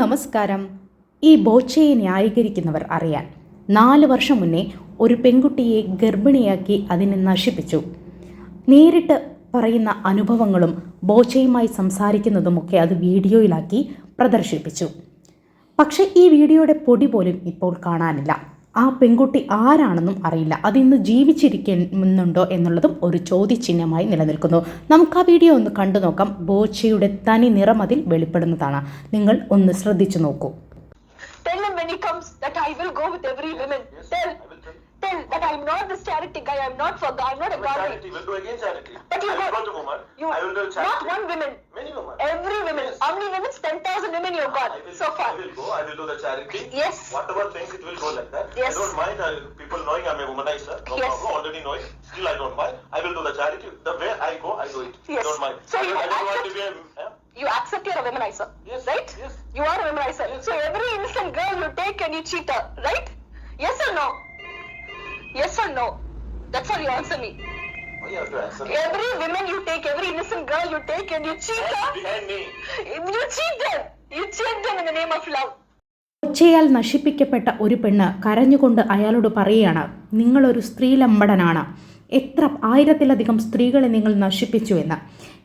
നമസ്കാരം. ഈ ബോച്ചയെ ന്യായീകരിക്കുന്നവർ അറിയാൻ നാല് വർഷം മുന്നേ ഒരു പെൺകുട്ടിയെ ഗർഭിണിയാക്കി അതിനെ നശിപ്പിച്ചു. നേരിട്ട് പറയുന്ന അനുഭവങ്ങളും ബോച്ചയുമായി സംസാരിക്കുന്നതുമൊക്കെ അത് വീഡിയോയിലാക്കി പ്രദർശിപ്പിച്ചു. പക്ഷേ ഈ വീഡിയോയുടെ പൊടി പോലും ഇപ്പോൾ കാണാനില്ല. ആ പെൺകുട്ടി ആരാണെന്നും അറിയില്ല. അതിന്ന് ജീവിച്ചിരിക്കുന്നുണ്ടോ എന്നുള്ളതും ഒരു ചോദ്യചിഹ്നമായി നിലനിൽക്കുന്നു. നമുക്ക് ആ വീഡിയോ ഒന്ന് കണ്ടു നോക്കാം. ബോച്ചയുടെ തനി നിറം അതിൽ വെളിപ്പെടുന്നതാണ്. നിങ്ങൾ ഒന്ന് ശ്രദ്ധിച്ചു നോക്കൂ. I'm not this charity guy. I'm not for. I'm not a god. charity will do again charity. But you I will got- go to woman. You I will do not one woman. Many women. Every woman. Yes. How many women? Ten thousand women you've got will, so far. I will go. I will do the charity. Yes. Whatever things it will go like that. Yes. I don't mind uh, people knowing I'm a womanizer. No Yes. problem. Already knowing. Still I don't mind. I will do the charity. The way I go, I do it. Yes. I don't mind. So I, you I don't want accept- to be a. eh? You accept you're a womanizer, Yes. right? Yes. You are a womanizer. Yes. So every innocent girl you take and you cheat her, right? Yes or no? Yes or no? That's all you answer me. Oh, yeah, have to answer? Every woman you take, every innocent girl you take and you cheat them. her. behind me. You cheat them. You cheat them in the name of love. ഒച്ചയാൽ നശിപ്പിക്കപ്പെട്ട ഒരു പെണ്ണ് കരഞ്ഞുകൊണ്ട് അയാളോട് പറയുകയാണ് നിങ്ങളൊരു സ്ത്രീലമ്പടനാണ് എത്ര ആയിരത്തിലധികം സ്ത്രീകളെ നിങ്ങൾ നശിപ്പിച്ചു എന്ന്.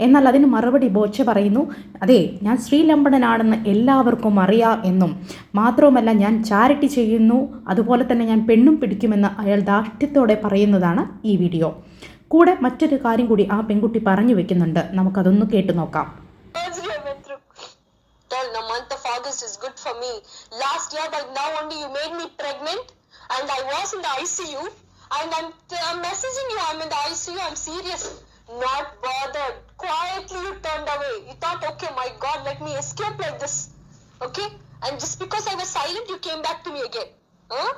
എന്നാൽ അതിന് മറുപടി ബോച്ച പറയുന്നു അതെ ഞാൻ സ്ത്രീലമ്പടനാണെന്ന് എല്ലാവർക്കും അറിയാം എന്നും. മാത്രവുമല്ല ഞാൻ ചാരിറ്റി ചെയ്യുന്നു അതുപോലെ തന്നെ ഞാൻ പെണ്ണും പിടിക്കുമെന്ന് അയാൾ ദാഷ്ട്യത്തോടെ പറയുന്നതാണ് ഈ വീഡിയോ. കൂടെ മറ്റൊരു കാര്യം കൂടി ആ പെൺകുട്ടി പറഞ്ഞു വെക്കുന്നുണ്ട്. നമുക്കതൊന്ന് കേട്ടു നോക്കാം. And I was in the ICU, and I'm, I'm messaging you. I'm in the ICU. I'm serious. Not bothered. Quietly you turned away. You thought, okay, my God, let me escape like this. Okay? And just because I was silent, you came back to me again. Huh?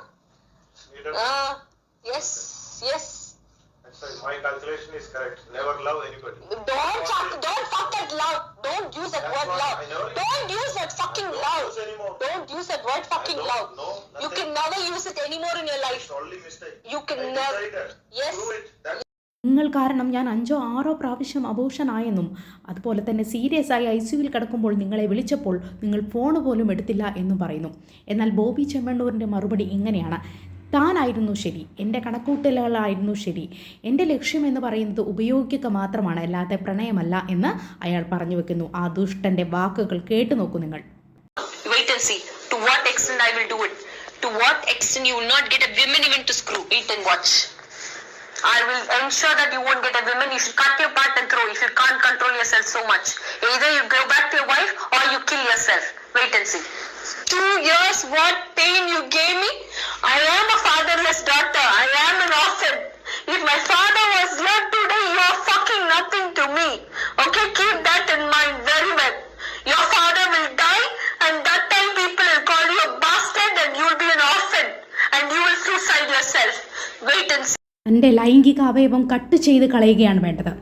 You don't- Uh, yes, yes. Sorry, my calculation is correct. Never love anybody. Don't fuck, don't fuck that love. Don't use that That's word love. Don't use that fucking don't love. use. Don't use that word fucking love. Know You can never use it anymore in your life. It's only mistake. You can never- Yes. Prove it. That's നിങ്ങൾ കാരണം ഞാൻ അഞ്ചോ ആറോ പ്രാവശ്യം അബോഷനായെന്നും അതുപോലെ തന്നെ serious ആയി I സിയുവിൽ കിടക്കുമ്പോൾ നിങ്ങളെ വിളിച്ചപ്പോൾ നിങ്ങൾ ഫോൺ പോലും എടുത്തില്ല എന്നും പറയുന്നു എന്നാൽ ബോബി ചെമ്മണ്ണൂരിന്റെ മറുപടി ഇങ്ങനെയാണ് താനായിരുന്നു ശരി എന്റെ കണക്കൂട്ടലുകളായിരുന്നു ശരി എന്റെ ലക്ഷ്യം എന്ന് പറയുന്നത് ഉപയോഗിക്കുക മാത്രമാണ് അല്ലാതെ പ്രണയമല്ല എന്ന് അയാൾ പറഞ്ഞു വെക്കുന്നു ആ ദുഷ്ടന്റെ വാക്കുകൾ കേട്ടു നോക്കൂ നിങ്ങൾ Wait and see. To what extent I will do it. To what extent you will not get a woman even to screw. Wait and watch. I will ensure that you won't get a woman. You should cut your part and throw if you can't control yourself so much. Either you go back to your wife or you kill yourself. Wait and see. Two years, what pain you gave me. I am a fatherless daughter. I am an orphan. If my father was here today, you are fucking nothing to me. Okay, keep that തന്റെ ലൈംഗിക അവയവം cut ചെയ്ത് കളയുകയാണ് വേണ്ടത്.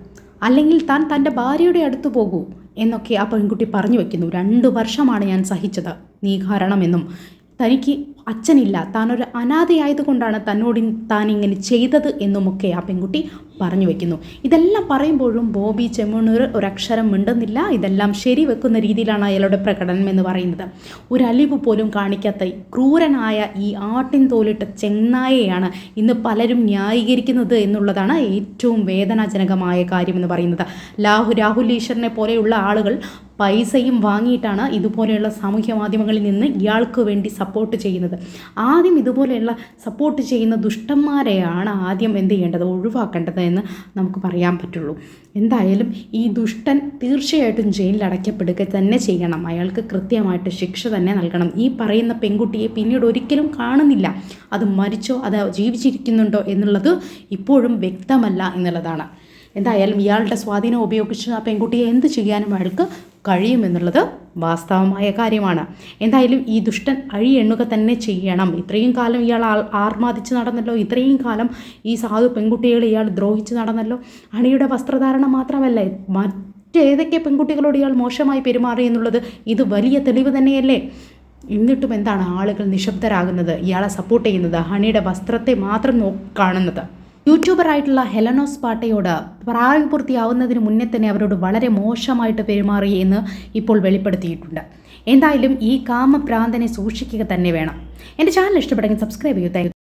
അല്ലെങ്കിൽ താൻ തന്റെ ഭാര്യയുടെ അടുത്ത് പോകൂ എന്നൊക്കെ ആ പെൺകുട്ടി പറഞ്ഞു വെക്കുന്നു. രണ്ട് വർഷമാണ് ഞാൻ സഹിച്ചത്. നീ കാരണമെന്നും. തനിക്ക് അച്ഛനില്ല. താനൊരു അനാഥയായതുകൊണ്ടാണ് തന്നോട് താൻ ഇങ്ങനെ ചെയ്തത് എന്നുമൊക്കെ ആ പെൺകുട്ടി പറഞ്ഞു വെക്കുന്നു. ഇതെല്ലാം പറയുമ്പോഴും ബോബി ചെമ്മണ്ണൂർ ഒരക്ഷരം മിണ്ടുന്നില്ല. ഇതെല്ലാം ശരി വെക്കുന്ന രീതിയിലാണ് അയാളുടെ പ്രകടനം എന്ന് പറയുന്നത്. ഒരു അലിവ് പോലും കാണിക്കാത്ത ക്രൂരനായ ഈ ആട്ടിൻ തോലിട്ട ചെന്നായയാണ് ഇന്ന് പലരും ന്യായീകരിക്കുന്നത് എന്നുള്ളതാണ് ഏറ്റവും വേദനാജനകമായ കാര്യമെന്ന് പറയുന്നത്. ലാഹു രാഹുൽ ഈശ്വറിനെ പോലെയുള്ള ആളുകൾ പൈസയും വാങ്ങിയിട്ടാണ് ഇതുപോലെയുള്ള സാമൂഹ്യ മാധ്യമങ്ങളിൽ നിന്ന് ഇയാൾക്ക് വേണ്ടി സപ്പോർട്ട് ചെയ്യുന്നത്. ആദ്യം ഇതുപോലെയുള്ള സപ്പോർട്ട് ചെയ്യുന്ന ദുഷ്ടന്മാരെയാണ് ആദ്യം എന്ത് ചെയ്യേണ്ടത് ഒഴിവാക്കേണ്ടത് എന്ന് നമുക്ക് പറയാൻ പറ്റുള്ളൂ. എന്തായാലും ഈ ദുഷ്ടൻ തീർച്ചയായിട്ടും ജയിലിൽ അടയ്ക്കപ്പെടുക തന്നെ ചെയ്യണം. അയാൾക്ക് കൃത്യമായിട്ട് ശിക്ഷ തന്നെ നൽകണം. ഈ പറയുന്ന പെൺകുട്ടിയെ പിന്നീട് ഒരിക്കലും കാണുന്നില്ല. അത് മരിച്ചോ അത് ജീവിച്ചിരിക്കുന്നുണ്ടോ എന്നുള്ളത് ഇപ്പോഴും വ്യക്തമല്ല എന്നുള്ളതാണ്. എന്തായാലും ഇയാളുടെ സ്വാധീനം ഉപയോഗിച്ച് ആ പെൺകുട്ടിയെ എന്ത് ചെയ്യാനും അയാൾക്ക് കഴിയുമെന്നുള്ളത് വാസ്തവമായ കാര്യമാണ്. എന്തായാലും ഈ ദുഷ്ടൻ അഴി എണ്ണുക തന്നെ ചെയ്യണം. ഇത്രയും കാലം ഇയാൾ ആർമാദിച്ച് നടന്നല്ലോ. ഇത്രയും കാലം ഈ സാധു പെൺകുട്ടികളെ ഇയാൾ ദ്രോഹിച്ച് നടന്നല്ലോ. അണിയുടെ വസ്ത്രധാരണം മാത്രമല്ല മറ്റേതൊക്കെ പെൺകുട്ടികളോട് ഇയാൾ മോശമായി പെരുമാറി എന്നുള്ളത് ഇത് വലിയ തെളിവ് തന്നെയല്ലേ? എന്നിട്ടും എന്താണ് ആളുകൾ നിശബ്ദരാകുന്നത്? ഇയാളെ സപ്പോർട്ട് ചെയ്യുന്നത്? ഹണിയുടെ വസ്ത്രത്തെ മാത്രം നോ കാണുന്നത്? യൂട്യൂബറായിട്ടുള്ള ഹെലനോസ് പാട്ടയോട് പ്രായപൂർത്തിയാവുന്നതിന് മുന്നേ തന്നെ അവരോട് വളരെ മോശമായിട്ട് പെരുമാറി എന്ന് ഇപ്പോൾ വെളിപ്പെടുത്തിയിട്ടുണ്ട്. എന്തായാലും ഈ കാമഭ്രാന്തനെ സൂക്ഷിക്കുക തന്നെ വേണം. എന്റെ ചാനൽ ഇഷ്ടപ്പെടുമെങ്കിൽ സബ്സ്ക്രൈബ് ചെയ്യൂ.